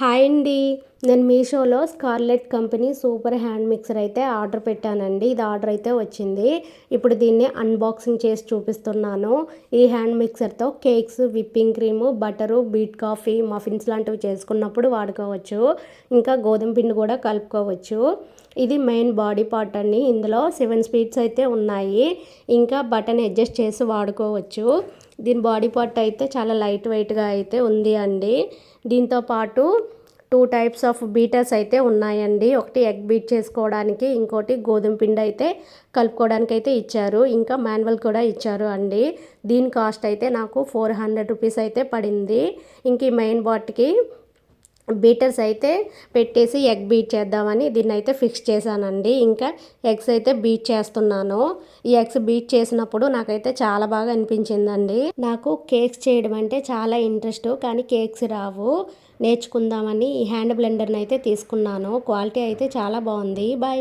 Hi అండి. నేను మీషోలో scarlet company super hand mixer అయితే ఆర్డర్ పెట్టానండి. ఇది ఆర్డర్ అయితే వచ్చింది. ఇప్పుడు దీన్ని అన్బాక్సింగ్ చేసి చూపిస్తున్నాను. ఈ hand మిక్సర్తో cakes whipping cream butter beat coffee muffins లాంటివి చేసుకున్నప్పుడు వాడుకోవచ్చు. ఇంకా గోధుమ పిండి కూడా కలుపుకోవచ్చు. ఇది మెయిన్ బాడీ పార్ట్ అండి. ఇందులో సెవెన్ స్పీడ్స్ అయితే ఉన్నాయి. ఇంకా బటన్ అడ్జస్ట్ చేసి వాడుకోవచ్చు. దీని బాడీ పార్ట్ అయితే చాలా లైట్ వెయిట్గా అయితే ఉంది అండి. దీంతో పాటు టూ టైప్స్ ఆఫ్ బీటర్స్ అయితే ఉన్నాయండి. ఒకటి ఎగ్ బీట్ చేసుకోవడానికి ఇంకోటి గోధుమ పిండి అయితే కలుపుకోవడానికి అయితే ఇచ్చారు. ఇంకా మాన్యువల్ కూడా ఇచ్చారు అండి. దీని కాస్ట్ అయితే నాకు ఫోర్ హండ్రెడ్ రూపీస్ అయితే పడింది. ఇంక ఈ మెయిన్ బాట్కి బీటర్స్ అయితే పెట్టేసి ఎగ్ బీట్ చేద్దామని దీన్ని అయితే ఫిక్స్ చేశానండి. ఇంకా ఎగ్స్ అయితే బీట్ చేస్తున్నాను. ఈ ఎగ్స్ బీట్ చేసినప్పుడు నాకైతే చాలా బాగా అనిపించిందండి. నాకు కేక్స్ చేయడం అంటే చాలా ఇంట్రెస్ట్ కానీ కేక్స్ రావు. నేర్చుకుందామని ఈ హ్యాండ్ బ్లెండర్ని అయితే తీసుకున్నాను. క్వాలిటీ అయితే చాలా బాగుంది. బాయ్